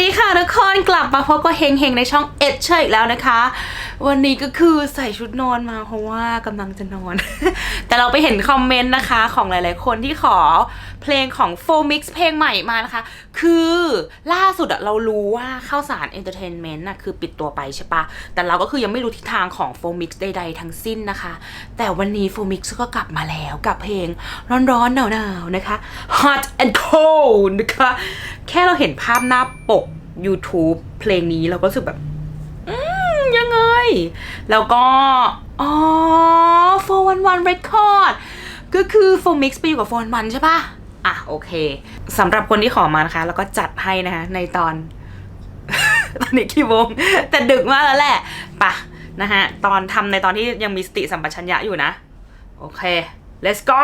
ดีค่ะทุกคนกลับมาพบกับเฮงเฮงในช่องเอ็ดเชยอีกแล้วนะคะ วันนี้ก็คือใส่ชุดนอนมาเพราะว่ากำลังจะนอน แต่เราไปเห็นคอมเมนต์นะคะของหลาย ๆ คนที่ขอเพลงของ f o Mix เพลงใหม่มานะคะ คือล่าสุดอะเรารู้ว่าข้าวสารเอนเตอร์เทนเมนต์น่ะคือปิดตัวไปใช่ปะแต่เราก็คือยังไม่รู้ทิศทางของ f o Mix ใด ๆ ทั้งสิ้นนะคะ แต่วันนี้ f o Mix ก็กลับมาแล้วกับเพลงร้อนๆหนาวๆนะคะ Hot and Cold นะคะ แค่เราเห็นภาพหน้าปก YouTube เพลงนี้เราก็รู้สึกแบบ ยังไง แล้วก็ อ๋อ 411 Record ก็คือ4 Mix ไปอยู่กับ 411 ใช่ปะอะ โอเคสำหรับคนที่ขอมานะคะ แล้วก็จัดให้นะคะ ในตอน ตอนนี้กี่โมงแต่ดึกมากแล้วแหละปะนะฮะ ตอนทำในตอนที่ยังมีสติสัมปชัญญะอยู่นะ โอเค let's go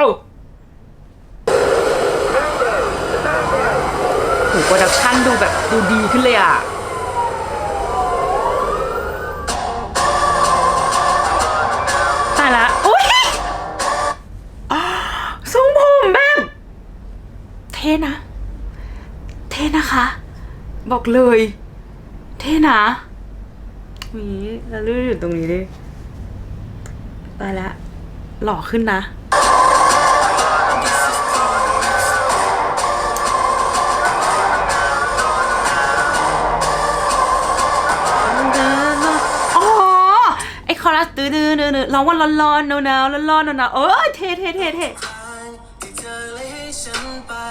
โหโปรดักชั่นดูแบบดูดีขึ้นเลยอะ ละอุ้ยทรงผมแบบ เท่นะ เท่นะคะ บอกเลย เท่นะนี่แล้วลื่นอยู่ตรงนี้ดิตายละ หล่อขึ้นนะ ตื้อดื้อดื้อดื้อร้องว่าร้อนร้อนหนาวหนาวร้อนร้อนหนาวหนาวเออเท่เท่เท่เท่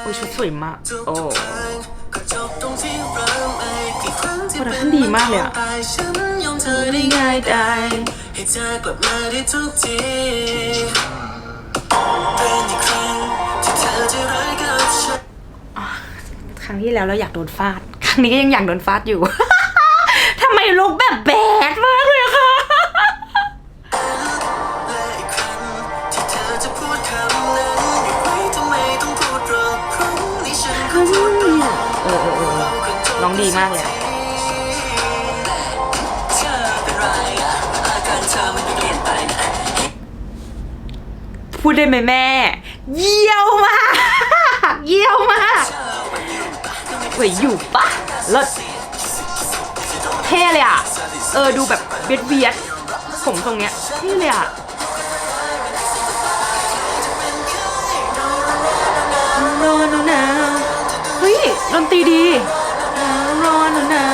โอ้ยชุดสวยมาก โอ้โปรดักชั่นดีมากเลยอะไม่ง่ายได้ให้เธอกลับมาได้ทุกทีเป็นอีกครั้งที่เธอจะรักกับฉันครั้งที่แล้วเราอยากโดนฟาด ครั้งนี้ก็ยังอยากโดนฟาดอยู่ ทำไมลุกแบบแบ เออเออเออร้องดีมากเลยอะพูดได้ไหมแม่ เยี่ยวมาก เยี่ยวมากเฮ้ยอยู่ปะเลิศเท่เลยอะ เออดูแบบเบียดเบียดๆผมตรงเนี้ยเท่เลยอะร้อนหนาว เฮ้ยดนตรีดีร้อนนาวหนา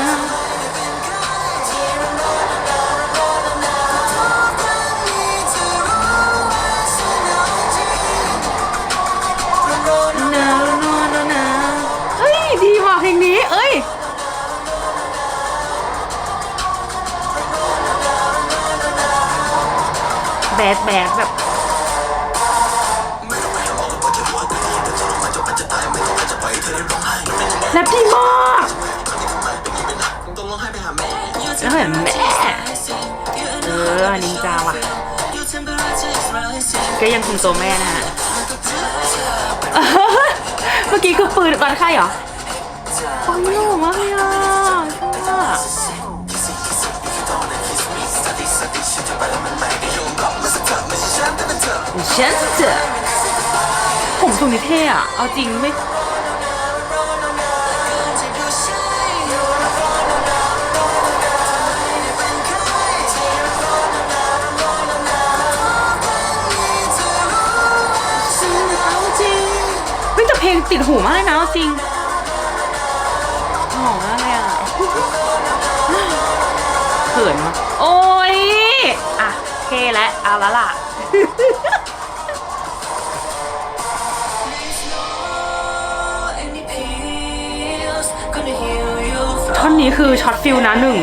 วหนาวหนาวหนาวเฮ้ยดีว่ะเพลงนี้ เอ้ยแบดแบดแบบ แรปดีมากต้องร้องไห้ไปหาแม่แล้วเหมือนแม่เออนินจาว่ะก็ยังคุมตัวแม่นะฮะเมื่อกี้คือปืนตอนไข่เหรอโอ้ยหล่อมากเลยอะฉันเจะผมทรงนี้เท่อะเอาจริงไม่ หูมากเลยนะจริงหอมมากเลยอะเขินมาโอ้ยอะเท่และเอาละล่ะท่อนนี้คือช็อตฟิลนะหนึ่ง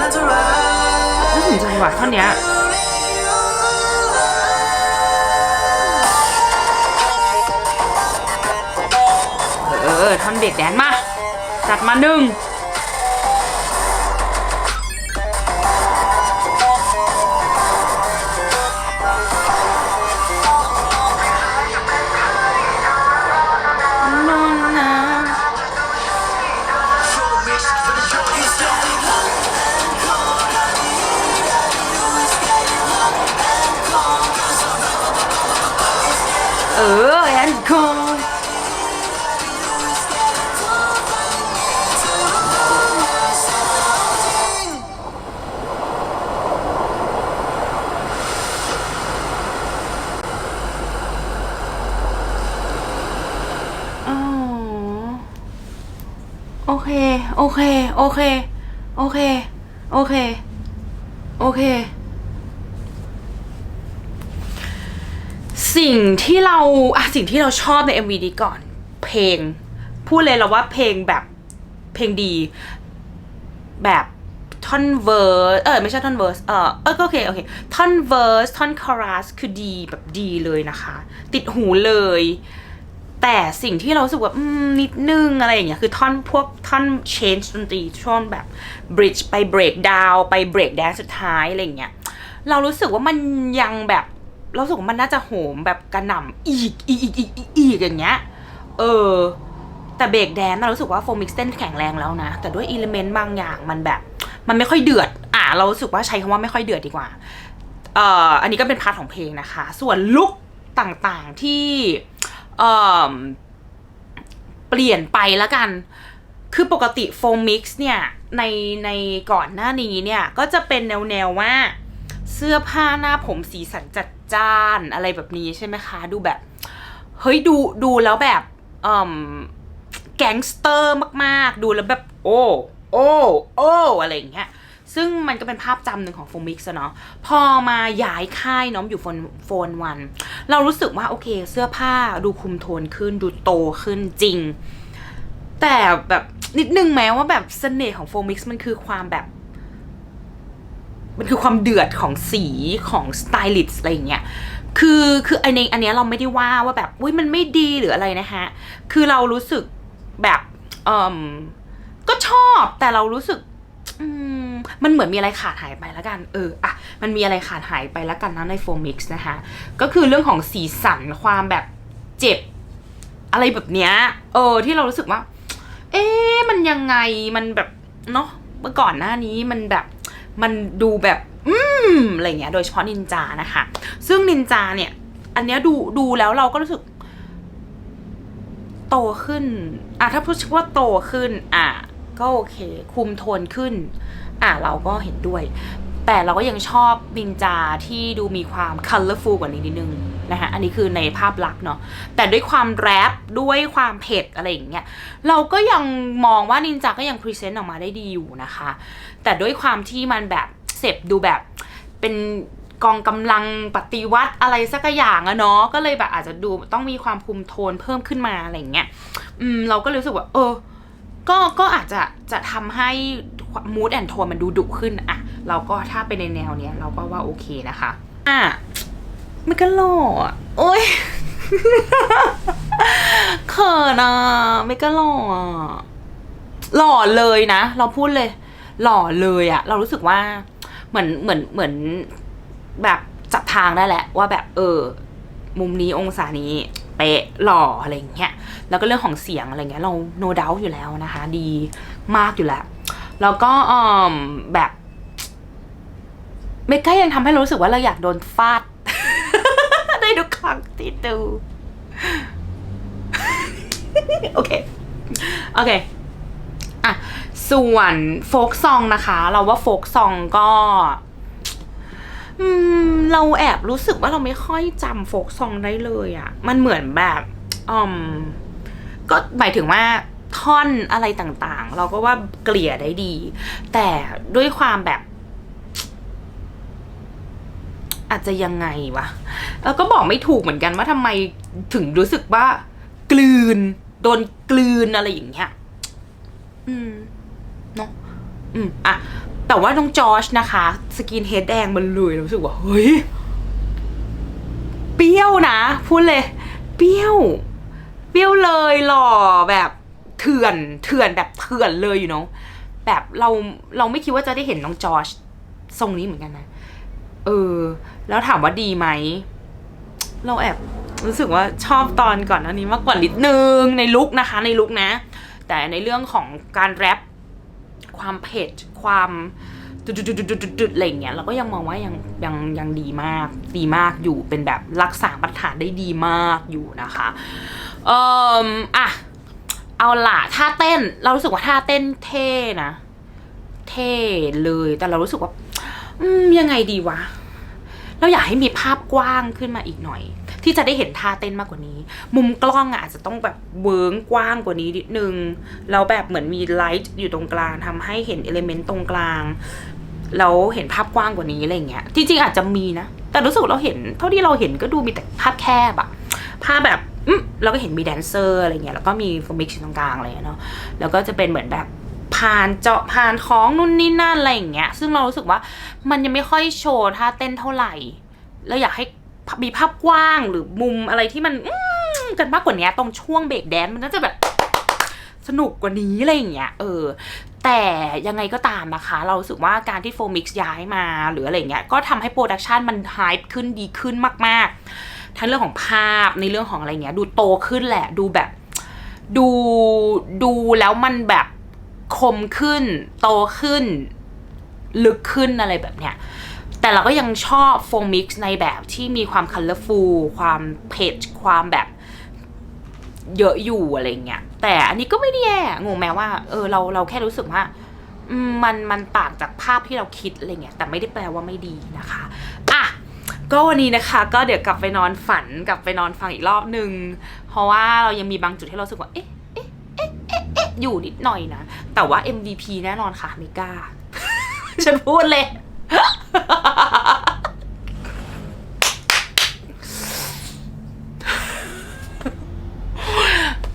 น่าสนใจว่ะท่อนเนี้ย ท่อนเด็กแดนมา จัดมาหนึ่งเออแอนคอ เค โอเค โอเค โอเค โอเค โอเค สิ่งที่เราอะสิ่งที่เราชอบใน MV นี้ก่อน เพลง พูดเลยเราว่าเพลงแบบเพลงดี แบบท่อนเวอร์เออไม่ใช่ท่อนเวอร์สเออเออก็โอเคโอเคท่อนเวอร์สท่อนคอรัสคือดีแบบดีเลยนะคะ ติดหูเลย แต่สิ่งที่เราสึกว่าอืมนิดนึงอะไรอย่างเงี้ยคือท่อนพวกท่อน change ดนตรีช่วงแบบ bridge ไป break down ไป break dance สุดท้ายอะไรอย่างเงี้ยเรารู้สึกว่ามันยังแบบเราสึกว่ามันน่าจะโหมแบบกระหน่ำอีกอีกอีกอีกอีกอีกอย่างเงี้ยเออแต่เบรกแดนเรารู้สึกว่าโฟมิกเส้นแข็งแรงแล้วนะ แต่ด้วยอิเลเมนต์บางอย่างมันแบบ มันไม่ค่อยเดือด อะเรารู้สึกว่าใช้คำว่าไม่ค่อยเดือดดีกว่าเอ่ออันนี้ก็เป็นพาร์ทของเพลงนะคะ ส่วนลุคต่างๆที่ เปลี่ยนไปล้วกัน คือปกติโฟมิกซ์เนี่ย ในในก่อนหน้านี้เนี่ย ก็จะเป็นแนวแนวๆว่าเสื้อผ้าหน้าผมสีสันจัดจ้านอะไรแบบนี้ใช่ไหมคะ ดูแบบ เฮ้ยดูดูแล้วแบบแก๊งสเตอร์มาก ๆ ดูแล้วแบบ โอ้ โอ้ โอ้ อะไรอย่างเงี้ย ซึ่งมันก็เป็นภาพจำหนึ่งของโฟมิกซ์เนาะพอมาย้ายค่ายเน้องอยู่โฟนโฟนวัน เรารู้สึกว่าโอเค เสื้อผ้าดูคุมโทนขึ้นดูโตขึ้นจริง แต่แบบนิดนึงแม้ว่าแบบเสน่ห์ของโฟมิกซ์มันคือความแบบ มันคือความเดือดของสีของสไตลิสอะไรอย่างเงี้ยคือคืออันนี้อันเนี้ยเราไม่ได้ว่าว่าแบบอุ้ยมันไม่ดีหรืออะไรนะฮะ คือเรารู้สึกแบบเอมก็ชอบแต่เรารู้สึก อืม มันเหมือนมีอะไรขาดหายไปแล้วกัน เอออะมันมีอะไรขาดหายไปแล้วกันนะในโฟมิกซ์นะคะ ก็คือเรื่องของสีสันความแบบเจ็บ อะไรแบบเนี้ย เออ ที่เรารู้สึกว่า เอ๊ะมันยังไง มันแบบ เนาะ เมื่อก่อนหน้านี้มันแบบ มันดูแบบ อืม อะไรเงี้ย โดยเฉพาะนินจานะคะ ซึ่งนินจาเนี่ย อันเนี้ยดูดูแล้วเราก็รู้สึกโตขึ้น อะถ้าพูดว่าโตขึ้น อะ ก็โอเค คุมโทนขึ้น อะเราก็เห็นด้วย แต่เราก็ยังชอบนินจาที่ดูมีความ colorful กว่านี้นิดนึงนะคะอันนี้คือในภาพลักษณ์เนาะแต่ด้วยความแรปด้วยความเผ็ดอะไรอย่างเงี้ยเราก็ยังมองว่านินจาก็ยังพรีเซนต์ออกมาได้ดีอยู่นะคะ แต่ด้วยความที่มันแบบเสพดูแบบเป็นกองกำลังปฏิวัติอะไรสักอย่างอะเนาะก็เลยแบบอาจจะดูต้องมีความคุมโทนเพิ่มขึ้นมาอะไรอย่างเงี้ยอืมเราก็รู้สึกว่า เออ ก็ก็อาจจะจะทำให้มูดแอนโทนมันดูดุขึ้นอะเราก็ถ้าเป็นในแนวเนี้ย เราก็ว่าโอเคนะคะอะไม่ก็หล่ออะโอ้ยเขินอะไม่ก็หล่ออะหล่อเลยนะ เราพูดเลย หล่อเลยอะเรารู้สึกว่าเหมือนเหมือนเหมือนแบบจับทางได้แหละ ว่าแบบเออ มุมนี้องศานี้ เป๊ะหล่ออะไรอย่างเงี้ยแล้วก็เรื่องของเสียงอะไรเงี้ยเรา no doubt อยู่แล้วนะคะ ดีมากอยู่แล้วแล้วก็อแบบเมก้ายังทำให้รู้สึกว่าเราอยากโดนฟาดในทุกครั้งที่ดู โอเค โอเคอะส่วนโฟกซองนะคะ เราว่าโฟกซองก็ อืม เราแอบรู้สึกว่าเราไม่ค่อยจำโฟกซองได้เลยอะ่ะ มันเหมือนแบบอืมก็หมายถึงว่าท่อนอะไรต่างๆ เราก็ว่าเกลี่ยได้ดี แต่ด้วยความแบบ อาจจะยังไงวะแล้วก็บอกไม่ถูกเหมือนกันว่าทำไมถึงรู้สึกว่า กลืน โดนกลืนอะไรอย่างเงี้ย อืม เนาะ อืมอะแต่ว่าน้องจอชนะคะ สกินเฮดแดงมันเลยรู้สึกว่าเฮ้ยเปรี้ยวนะ พูดเลย เปรี้ยว เปรี้ยวเลยหล่อแบบเถื่อนเถื่อนแบบเถื่อนเลยอยู่เนาะแบบเราเราไม่คิดว่าจะได้เห็นน้องจอชทรงนี้เหมือนกันนะ เออ แล้วถามว่าดีไหม เราแอบรู้สึกว่าชอบตอนก่อนอันนี้มากกว่านิดนึงในลุกนะคะ ในลุกนะ แต่ในเรื่องของการแรป ความเผ็ดความดุดดุดดุดดุดดุดอะไรเงี้ยเราก็ยังมองว่ายังยังยังดีมากดีมากอยู่เป็นแบบรักษามาตรฐานได้ดีมากอยู่นะคะเอ่ออะเอาล่ะท่าเต้น เรารู้สึกว่าท่าเต้นเท่นะ เท่เลย แต่เรารู้สึกว่า อืมยังไงดีวะ เราอยากให้มีภาพกว้างขึ้นมาอีกหน่อย ที่จะได้เห็นท่าเต้นมากกว่านี้ มุมกล้องอาจจะต้องแบบเวิร์งกว้างกว่านี้นิดนึงแล้วแบบเหมือนมีไลท์อยู่ตรงกลางทำให้เห็นเอลิเมนต์ตรงกลางแล้วเห็นภาพกว้างกว่านี้อะไรเงี้ยจริงๆอาจจะมีนะ แต่รู้สึกเราเห็น เท่าที่เราเห็นก็ดูมีแต่ภาพแคบอะภาพแบบอืมเราก็เห็นมีแดนเซอร์อะไรเงี้ยแล้วก็มีโฟมิกซ์ตรงกลางอะไรเงี้ยเนาะแล้วก็จะเป็นเหมือนแบบผ่านเจาะผ่านของนู่นนี่นั่นอะไรอย่างเงี้ย ซึ่งเรารู้สึกว่ามันยังไม่ค่อยโชว์ท่าเต้นเท่าไหร่ แล้วอยากให้ มีภาพกว้างหรือมุมอะไรที่มันอืมกันมากกว่านี้ตรงช่วงเบรกแดนมันน่าจะแบบสนุกกว่านี้อะไรอย่างเงี้ยเออแต่ยังไงก็ตามนะคะ เราสึกว่าการที่โฟมิกซ์ย้ายมาหรืออะไรเงี้ยก็ทำให้โปรดักชันมันไฮป์ขึ้นดีขึ้นมาก ๆ ทั้งเรื่องของภาพในเรื่องของอะไรเงี้ยดูโตขึ้นแหละดูแบบดูดูแล้วมันแบบคมขึ้น โตขึ้น ลึกขึ้นอะไรแบบเนี้ย แต่เราก็ยังชอบโฟมิกซ์ในแบบที่มีความคัลเลอร์ฟูลความเพจความแบบเยอะอยู่อะไรเงี้ย แต่อันนี้ก็ไม่ได้แย่งงแม้ว่า เออเราเราแค่รู้สึกว่ามันมันต่างจากภาพที่เราคิดอะไรเงี้ยแต่ไม่ได้แปลว่าไม่ดีนะคะอะก็วันนี้นะคะก็เดี๋ยวกลับไปนอนฝันกลับไปนอนฟังอีกรอบนึง เพราะว่าเรายังมีบางจุดที่เราสึกว่าเอ๊ะเอ๊ะเอ๊ะเอ๊ะเอ๊ะอยู่นิดหน่อยนะ แต่ว่า MVP แน่นอนค่ะไม่กล้าฉันพูดเลย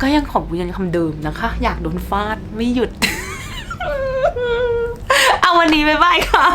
ก็ยังของยังคำเดิมนะคะ อยากโดนฟาดไม่หยุด เอาวันนี้บ๊ายบายค่ะ